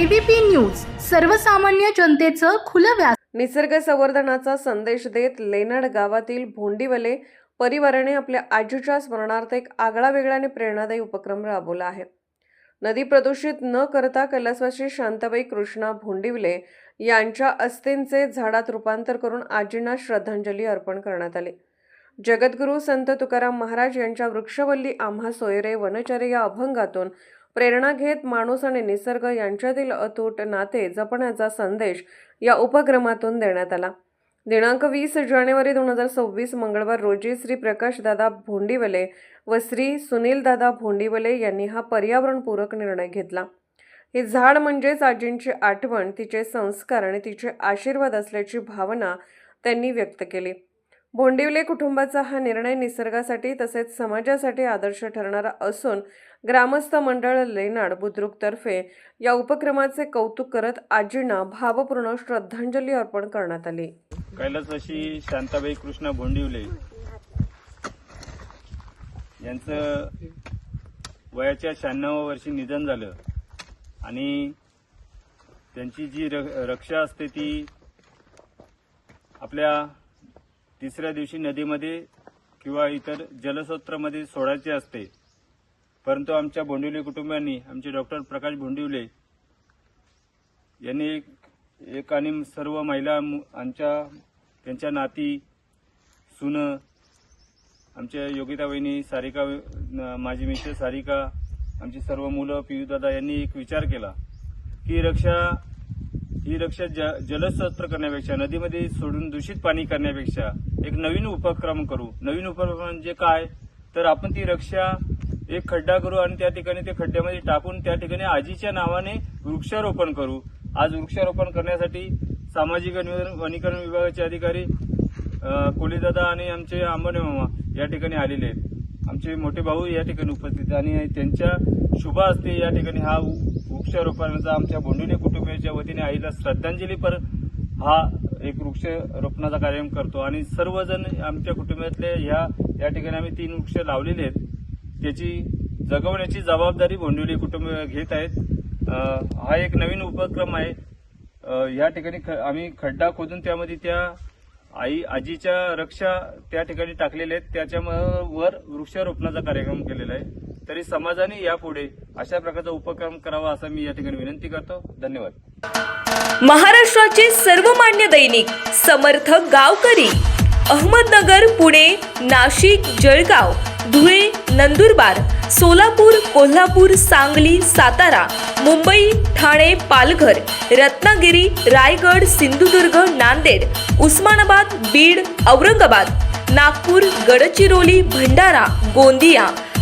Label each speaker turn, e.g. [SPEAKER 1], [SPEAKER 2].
[SPEAKER 1] ABP news सर्वसामान्य जनतेचं खुलं व्यास
[SPEAKER 2] निसर्ग संवर्धनाचा संदेश देत लेनाड गावातील भोंडीवले परिवाराने आपल्या आजीच्या स्मरणार्थ एक आगळा वेगळा आणि प्रेरणादायी उपक्रम राबवला आहे. नदी प्रदूषित न करता कैलासवासी शांताबाई कृष्णा भोंडिवले यांच्या अस्थींचे झाडात रूपांतर करून आजींना श्रद्धांजली अर्पण करण्यात आली. जगद्गुरू संत तुकाराम महाराज यांच्या वृक्षवल्ली आम्हा सोयरे वनचरे या अभंगातून प्रेरणा घेत माणूस आणि निसर्ग यांच्यातील अतूट नाते जपण्याचा संदेश या उपक्रमातून देण्यात आला. दिनांक वीस जानेवारी दोन हजार सव्वीस मंगळवार रोजी श्री प्रकाशदादा भोंडीवले व श्री सुनीलदादा भोंडीवले यांनी हा पर्यावरणपूरक निर्णय घेतला. हे झाड म्हणजेच आजींची आठवण तिचे संस्कार आणि तिचे आशीर्वाद असल्याची भावना त्यांनी व्यक्त केली. भोंडिवले कुटुंबाचा हा निर्णय निसर्गासाठी तसेच समाजासाठी आदर्श ठरणारा असून ग्रामस्थ मंडळ लेनाड बुद्रुकतर्फे या उपक्रमाचे कौतुक करत आजींना भावपूर्ण श्रद्धांजली अर्पण करण्यात आली.
[SPEAKER 3] कैलासवासी शांताबाई कृष्णा भोंडिवले यांचं वयाच्या शहाण्णव वर्षी निधन झालं आणि त्यांची जी र- रक्षा असते ती आपल्या तिसऱ्या दिवशी नदीमध्ये किंवा इतर जलस्रोत्रामध्ये सोडायचे असते. परंतु आमच्या भोंडिवले कुटुंबियांनी आमचे डॉक्टर प्रकाश भोंडिवले यांनी एक एक आणि सर्व महिला आमच्या त्यांच्या नाती सुनं आमच्या योगिता वहिनी सारिका माझी मित्र सारिका आमची सर्व मुलं पियुदादा यांनी एक विचार केला की रक्षा ही रक्षा ज जलस्त्र करण्यापेक्षा नदीमध्ये सोडून दूषित पाणी करण्यापेक्षा एक नवीन उपक्रम करू. नवीन उपक्रम म्हणजे काय? तर आपण ती रक्षा एक खड्डा करू आणि त्या ठिकाणी ते खड्ड्यामध्ये टाकून त्या ठिकाणी आजीच्या नावाने वृक्षारोपण करू. आज वृक्षारोपण करण्यासाठी सामाजिक वनीकरण विभागाचे अधिकारी कोलीदादा आणि आमचे आंबने मामा या ठिकाणी आलेले आहेत. आमचे मोठे भाऊ या ठिकाणी उपस्थित आणि त्यांच्या शुभ असते या ठिकाणी हा वृक्षारोपणाचा आमच्या बोंडुले कुटुंबियाच्या वतीने आईला श्रद्धांजली पर हा एक वृक्षारोपणाचा कार्यक्रम करतो. आणि सर्वजण आमच्या कुटुंबातले ह्या या ठिकाणी आम्ही तीन वृक्ष लावलेले आहेत. त्याची जगवण्याची जबाबदारी भोंडिवली कुटुंब घेत आहेत. हा एक नवीन उपक्रम आहे. या ठिकाणी ख- आम्ही खड्डा खोदून त्यामध्ये त्या आई आजीच्या रक्षा त्या ठिकाणी टाकलेल्या आहेत. त्याच्या वर वृक्षारोपणाचा कार्यक्रम केलेला आहे. तरी समाजाने यापुढे अशा प्रकारचा उपक्रम करावा असं मी या ठिकाणी विनंती करतो. धन्यवाद.
[SPEAKER 4] महाराष्ट्राचे सर्वमान्य दैनिक समर्थ गावकरी अहमदनगर पुणे नाशिक जळगाव धुळे नंदुरबार सोलापूर कोल्हापूर सांगली सातारा मुंबई ठाणे पालघर रत्नागिरी रायगड सिंधुदुर्ग नांदेड उस्मानाबाद बीड औरंगाबाद नागपूर गडचिरोली भंडारा गोंदिया